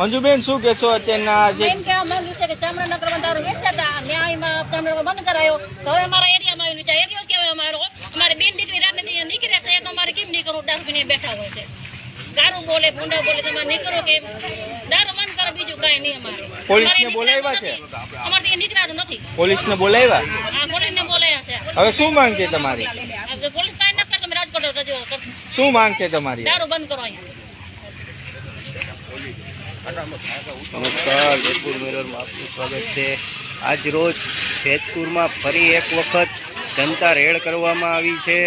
મંજુબેન શું કહેશો અત્યારના જે એમ કહેવા માંગ્યું છે કે ચામરાનગરમાં દારૂ વેચતા ન્યાયમાં ચામરાનગર બંધ કરાયો. તો હવે અમારા એરિયામાં આવ્યું છે એરિયો કહેવાય અમારો અમારી બેન દીકરી રાતની નીકળે છે તો અમારે કેમ નીકળવું? દારૂ પીને બેઠા હોય છે. ગારું બોલે ભૂંડા બોલે તમારે નીકળો કેમ? દારૂ બંધ કરો બીજું કાંઈ નહીં અમારે. પોલીસને બોલાવ્યા નથી. અમારે ત્યાં નીકળાતું નથી. પોલીસને બોલાવ્યા? હા પોલીસને બોલાવ્યા છે. હવે શું માંગ છે તમારી? પોલીસ કાંઈ ન કરે તમે રાજકોટ રજૂઆત શું માંગ છે તમારી? દારૂ બંધ કરો અહીંયા. નમસ્કાર જેતપુર મિરરમાં આપનું સ્વાગત છે. આજ રોજ જેતપુરમાં ફરી એક વખત જનતા રેડ કરવામાં આવી છે.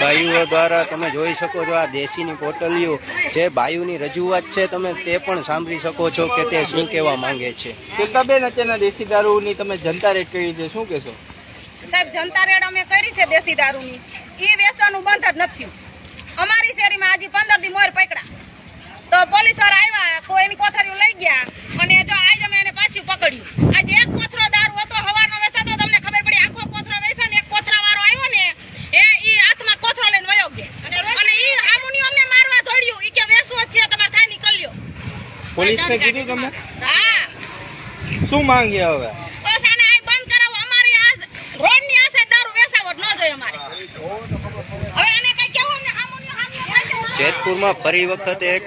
બાયુઓ દ્વારા તમે જોઈ શકો છો આ દેશીની પોટલીઓ જે બાયુની રજૂઆત છે તમે તે પણ સાંભળી શકો છો કે તે શું કહેવા માંગે છે. શિલ્પાબેન અત્યારના દેશી દારૂની તમે જનતા રેડ કરી છે શું કહેશો? સાહેબ જનતા રેડ અમે કરી છે દેશી દારૂની. એ વેચવાનું બંધ જ નથી અમારી શેરીમાં આજે પંદર દી મોર પકડા તો પોલીસવાળા આવ્યા કોઈ એની કોથળીઓ લઈ ગયા. અને જો આજ અમે એને પાછું પકડ્યું. આજે એક કોથરો દારૂ હતો હવાનો વેચાતો તમને ખબર પડી આખો કોથરો વેચા ને એક કોથરા વાળો આવ્યો ને એ ઈ હાથમાં કોથરો લઈને વયો ગયો. અને ઈ હામુની અમને મારવા દોડ્યું. ઈ કે વેચવો છે તમારે થાય નીકળ્યો. પોલીસને કીધું તમને? હા. શું માંગ્યા હવે? તો સાને આ બંધ કરાવો. અમારી આ રોડની આ સાઈડ દારૂ વેચાવો ન જોઈએ અમારે. હવે આને કઈ કેવું અમને? હામુની હામી જેતપુરમાં ફરી વખત એક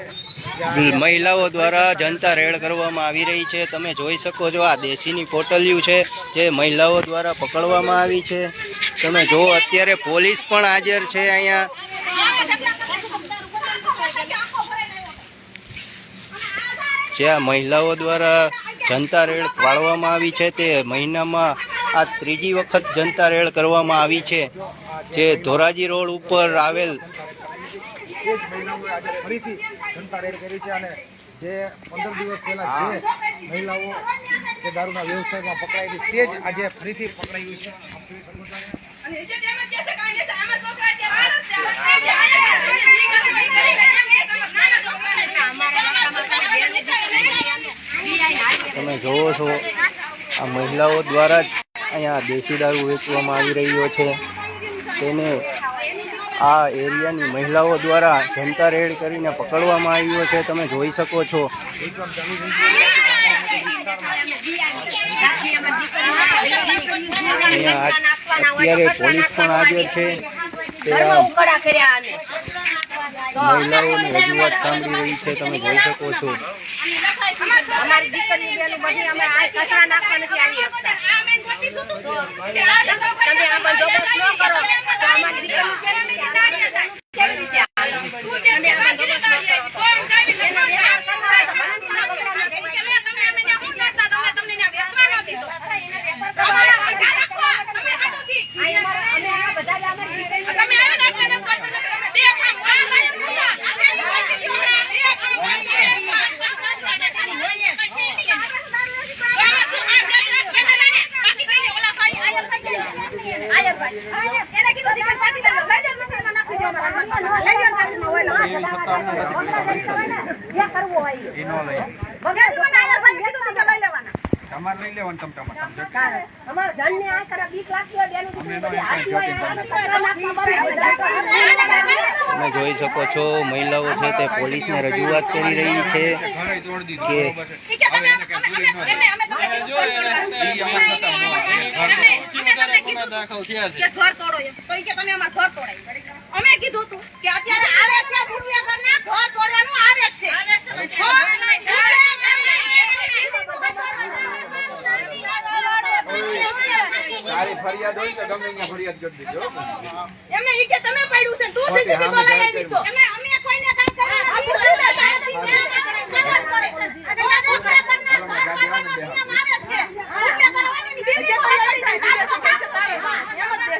મહિલાઓ દ્વારા જનતા રેડ કરવામાં આવી રહી છે. તમે જોઈ શકો છો આ દેશીની પોટલિયું છે જે મહિલાઓ દ્વારા પકડવામાં આવી છે. તમે જો અત્યારે પોલીસ પણ હાજર છે અહીંયા. જે આ મહિલાઓ દ્વારા જનતા રેડ પાડવામાં આવી છે તે મહિનામાં આ ત્રીજી વખત જનતા રેડ કરવામાં આવી છે. જે ધોરાજી રોડ ઉપર આવેલ એ જ મહિલાઓએ આજે ફરીથી જનતા રેડ કરી છે અને જે પંદર દિવસ પહેલા જે મહિલાઓ જે દારૂના વ્યવસાયમાં પકડાઈ હતી તે જ આજે ફરીથી પકડાયું છે. છો. તમે જોવો છો આ મહિલાઓ દ્વારા જ અહીંયા દેશી દારૂ વેચવામાં આવી રહ્યો છે. તેને આ એરિયાની મહિલાઓ દ્વારા જનતા રેડ કરીને પકડવામાં આવ્યો છે. તમે જોઈ શકો છો. અત્યારે પોલીસ પણ હાજર છે. મહિલાઓની રજૂઆત સાંભળી રહી છે. તમે જોઈ શકો છો. અમારી દીકરી તમે આ બંદોબસ્ત ન કરો. તો અમારી દીકરી કેવી રીતે કેવી રીતે હાલે? તમે આ બંદોબસ્ત ન કરો તો અમારા જણને આ કરે બીક લાગતી હોય બેનું દીકરી બધી હાથી હોય તમે જોઈ શકો છો મહિલાઓ છે તે પોલીસને રજૂઆત કરી રહી છે કે ઘર તોડો એમ. તો ઈ કે તમે અમારું ઘર તોડાવી. અમે કીધું તું કે અત્યારે આવે છે ઘર તોડવાનું આવે છે. ફરિયાદ હોય તો ગમે ત્યાં ફરિયાદ કરી દેજો એમને ઈ કે તમે પડ્યું છે તું સીસીટીવી બોલાય આવી છો એમને અમે કોઈને કામ કરવાનો કોઈ.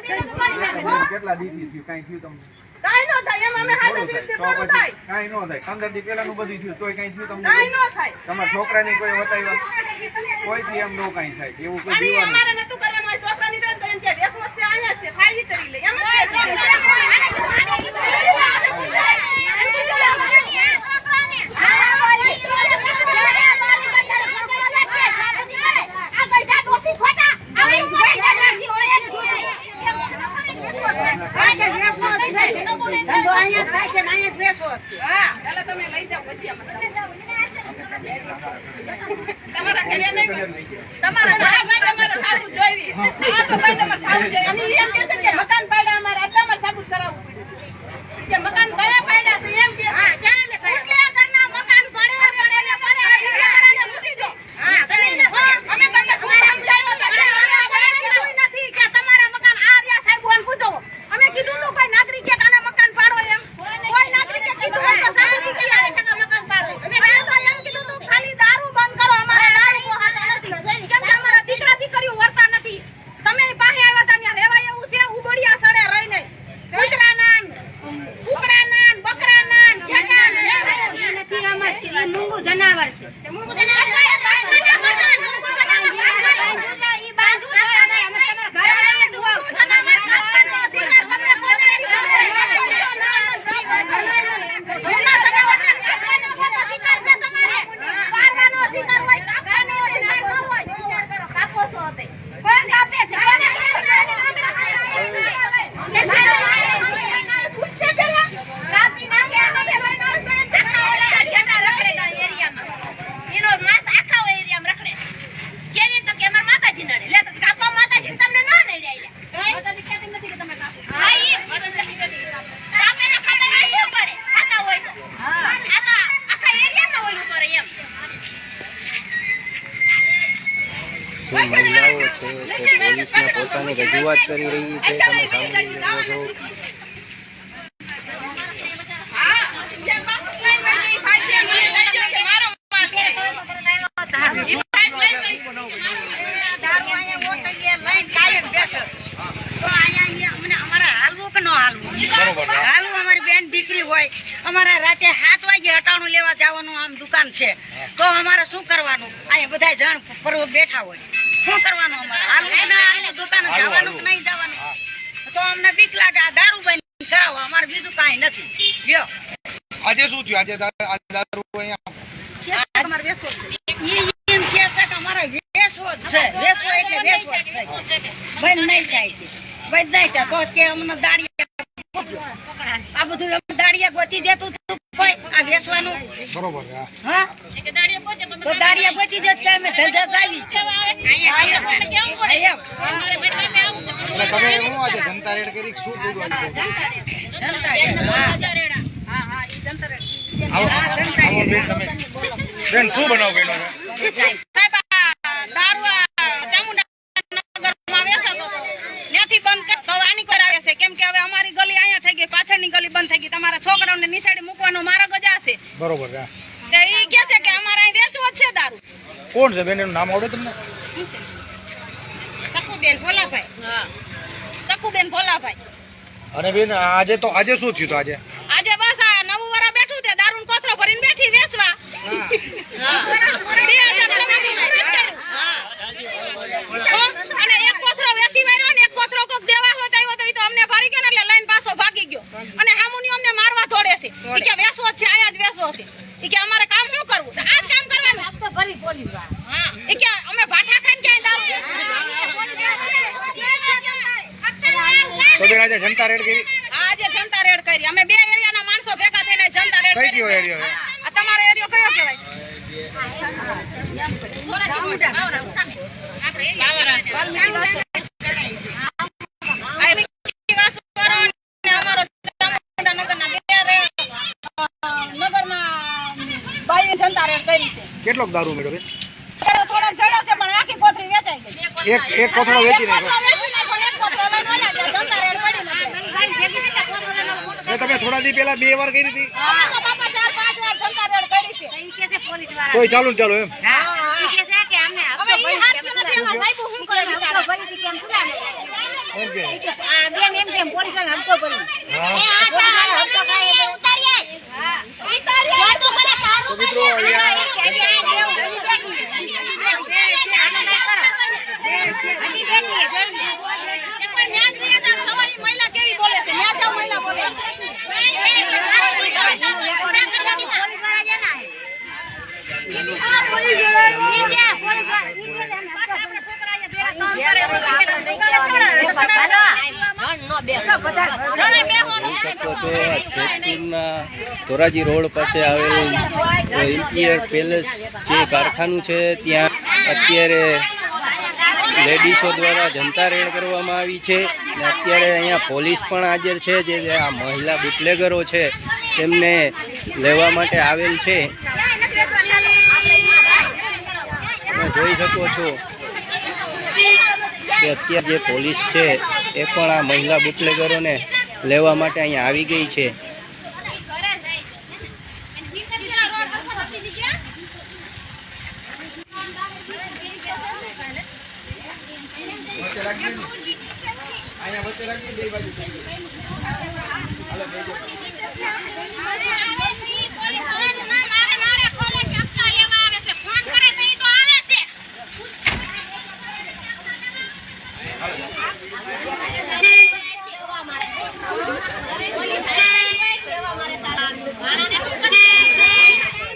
કેટલા દીધી થયું કાંઈ થયું તમને કાંઈ ન થાય એમ અમે હાથે તો સીધી થાય કાંઈ ન થાય પંદર દી પહેલાનું બધું થયું તોય કાંઈ થયું કાંઈ તમને ન થાય તમારા છોકરાને કોઈ વતાવ્યા કોઈથી એમ નો કાંઈ થાય એવું કોઈ અને ¡Vamos! ¡Vamos! ¡Vamos! કે કરી રહી છે અમારી બેન દીકરી હોય. અમારા રાતે સાત વાગે હટાણું લેવા જવાનું આમ દુકાન છે. તો અમારે શું કરવાનું? અહીંયા બધા જણ બેઠા હોય. શું કરવાનું અમારે? હાલવું ના દુકાને જવાનું કે નહીં જવાનું? તો અમને બીક લાગે આ દારૂ બંધ કરાવો અમારે બીજું કાંઈ નથી. લ્યો. આજે શું થયું? આજે દારૂ અહીંયા ઈ એમ કહે છે કે અમારે વેસવો જ છે. વેસવો એટલે વેસવો જ છે. બંધ નહીં થાય બંધ નહીં થાય. તો કે અમને દાડિયા આ બધું દાડિયા ગોતી દેતું તું કોઈ આ વેસવાનું બરોબર હા. હા? તો દાડિયા ગોતી દે અમે ધંધા ચાવી અહીંયા તમને કેવું પડે એમ. અમારે ભાઈ તમે આવું તમે શું આજે જનતા રેડ કરી શું કર્યું જનતા હા. હા હા ઈ જનતા રેડ. હા, બેન શું બનાવો બેનો સાહેબ આ દારૂ આ ચામુંડાનગરમાં વેચાતો હતો. ત્યાંથી બંધ કર- તો આની કોર આવે છે કેમ કે હવે અમારી ગલી અહીંયા થઈ ગઈ પાછળની ગલી બંધ થઈ ગઈ. તમારા છોકરાઓને નિશાળે મૂકવાનો મારો જ આ છે. બરોબર છે. તો ઈ કે છે કે અમારે અહીં વેચવો જ છે દારૂ. કોણ છે બેન એનું નામ આવડે તમને? સખુબેન ભોલાભાઈ. હા. સખુબેન ભોલાભાઈ. અને બેન આજે તો આજે શું થયું તો આજે? આજે બસ આ નવું વરા બેઠું તે દારૂ કોથરો ભરીને બેઠી વેચવા? અને એક કોથરો વેસી માર્યો ને એક કોથરો કોક દેવા હોય તો આવ્યો તો અમને ભરી ગયા ને એટલે લઈને અને હામુની અમને મારવા દોડે છે. એ કે વેસો છે આયા જ વેસો છે. એ કે અમારે કામ શું કરવું? આ જ કામ કરવાનું. હા. એ કે અમે ભાઠા ખાઈને ક્યાંય દારૂ તો બેન આજે જનતા રેડ કરી. હા, આજે જનતા રેડ કરી. અમે બે એરિયાના માણસો ભેગા થઈને જનતા રેડ કરી કયો. એરિયો આ તમારો એરિયો કયો કહેવાય? આ મિકી વાસવાળો અને અમારો ચામુંડાનગરના બે રે- અ, નગરમાં બાઈએ જનતા રેડ કરી છે કેટલોક દારૂ મેળવે બેન થોડો થોડો જડ્યો છે પણ આખી પોથરી એક એક કોથળો વેચી એક નાખ્યો. તમે થોડા દી પેલા બે વાર કરી હતી. તોય ચાલુ ચાલુ એમ. હવે ઈ હાચું નથી એમાં સાહેબ શું કરે બિચારા? એમ કે. હા. તો મિત્રો ધોરાજી રોડ પાસે આવેલ ઇમ્પિયર પેલેસ જે કારખાનું છે, ત્યાં અત્યારે લેડીસો દ્વારા જનતા રેડ કરવામાં આવી છે અને અત્યારે અહીંયા પોલીસ પણ હાજર છે, જે જે આ મહિલા બુટલેગરો છે, તેમને લેવા માટે આવેલ છે. તમે જોઈ શકો છો. કે અત્યારે જે પોલીસ છે, એ પણ આ મહિલા બુટલેગરોને લેવા માટે અહીંયા આવી ગઈ છે.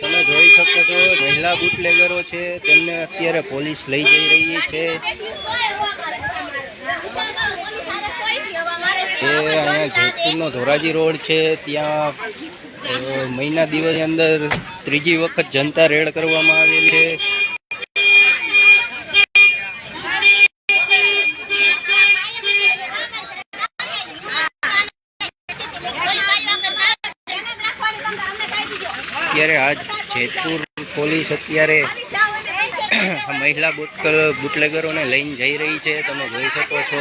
તમે જોઈ શકો છો મહિલા બુટલેગરો છે તેમને અત્યારે પોલીસ લઈ જઈ રહી છે. તે અહીંયા જેતપુરનો ધોરાજી રોડ છે, ત્યાં મહિના દિવસ અંદર ત્રીજી વખત જનતા રેડ કરવામાં આવેલ છે. અત્યારે આ જેતપુર પોલીસ અત્યારે મહિલા બુટ બુટલેગરોને લઈને જઈ રહી છે. તમે જોઈ શકો છો.